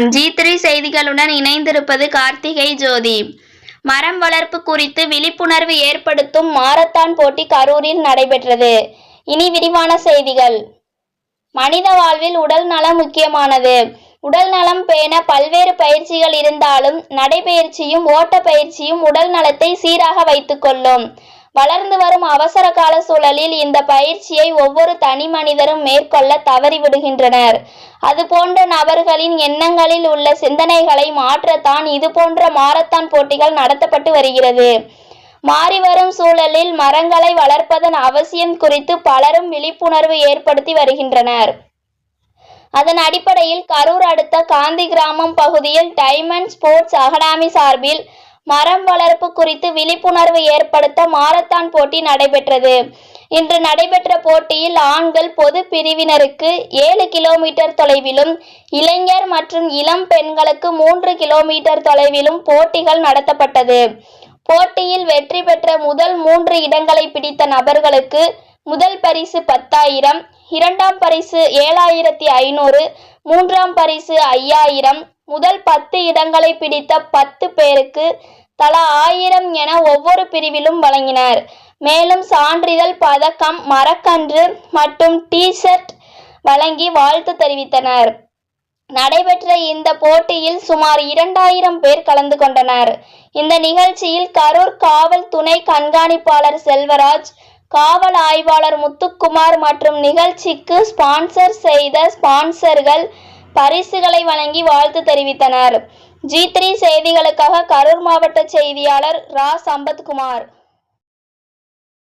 G three செய்திகளுடன் இணைந்திருப்பது கார்த்திகை ஜோதி. மரம் வளர்ப்பு குறித்து விழிப்புணர்வு ஏற்படுத்தும் மாரத்தான் போட்டி கரூரில் நடைபெற்றது. இனி விரிவான செய்திகள். மனித வாழ்வில் உடல் நலம் முக்கியமானது. உடல் நலம் பேண பல்வேறு பயிற்சிகள் இருந்தாலும் நடைபயிற்சியும் ஓட்ட பயிற்சியும் உடல் நலத்தை சீராக வைத்துக்கொள்ளும் வளர்ந்து வரும் அவசர கால சூழலில் இந்த பயிற்சியை ஒவ்வொரு தனி மனிதரும் மேற்கொள்ள தவறிவிடுகின்றனர். அதுபோன்ற நபர்களின் எண்ணங்களில் உள்ள சிந்தனைகளை மாற்றத்தான் இதுபோன்ற மாரத்தான் போட்டிகள் நடத்தப்பட்டு வருகிறது. மாறிவரும் சூழலில் மரங்களை வளர்ப்பதன் அவசியம் குறித்து பலரும் விழிப்புணர்வு ஏற்படுத்தி வருகின்றனர். அதன் அடிப்படையில் கரூர் அடுத்த காந்தி கிராமம் பகுதியில் டைமண்ட் ஸ்போர்ட்ஸ் அகாடமி சார்பில் மரம் வளர்ப்பு குறித்து விழிப்புணர்வு ஏற்படுத்த மாரத்தான் போட்டி நடைபெற்றது. இன்று நடைபெற்ற போட்டியில் ஆண்கள் பொது பிரிவினருக்கு ஏழு கிலோமீட்டர் தொலைவிலும் இளைஞர் மற்றும் இளம் பெண்களுக்கு மூன்று கிலோமீட்டர் தொலைவிலும் போட்டிகள் நடத்தப்பட்டது. போட்டியில் வெற்றி பெற்ற முதல் மூன்று இடங்களை பிடித்த நபர்களுக்கு முதல் பரிசு பத்தாயிரம் இரண்டாம் பரிசு ஏழாயிரத்தி ஐநூறு மூன்றாம் பரிசு ஐயாயிரம். முதல் பத்து இடங்களை பிடித்த பத்து பேருக்கு தலா ஆயிரம் என ஒவ்வொரு பிரிவிலும் வழங்கினர். மேலும் சான்றிதழ் பதக்கம் மரக்கன்று மற்றும் டிஷர்ட் வழங்கி வாழ்த்து தெரிவித்தனர். நடைபெற்ற இந்த போட்டியில் சுமார் இரண்டாயிரம் பேர் கலந்து கொண்டனர். இந்த நிகழ்ச்சியில் கரூர் காவல் துணை கண்காணிப்பாளர் செல்வராஜ் காவல் ஆய்வாளர் முத்துக்குமார் மற்றும் நிகழ்ச்சிக்கு ஸ்பான்சர் செய்த ஸ்பான்சர்கள் பரிசுகளை வழங்கி வாழ்த்து தெரிவித்தனர். ஜி த்ரீ செய்திகளுக்காக கரூர் மாவட்ட செய்தியாளர் ரா. சம்பத்குமார்.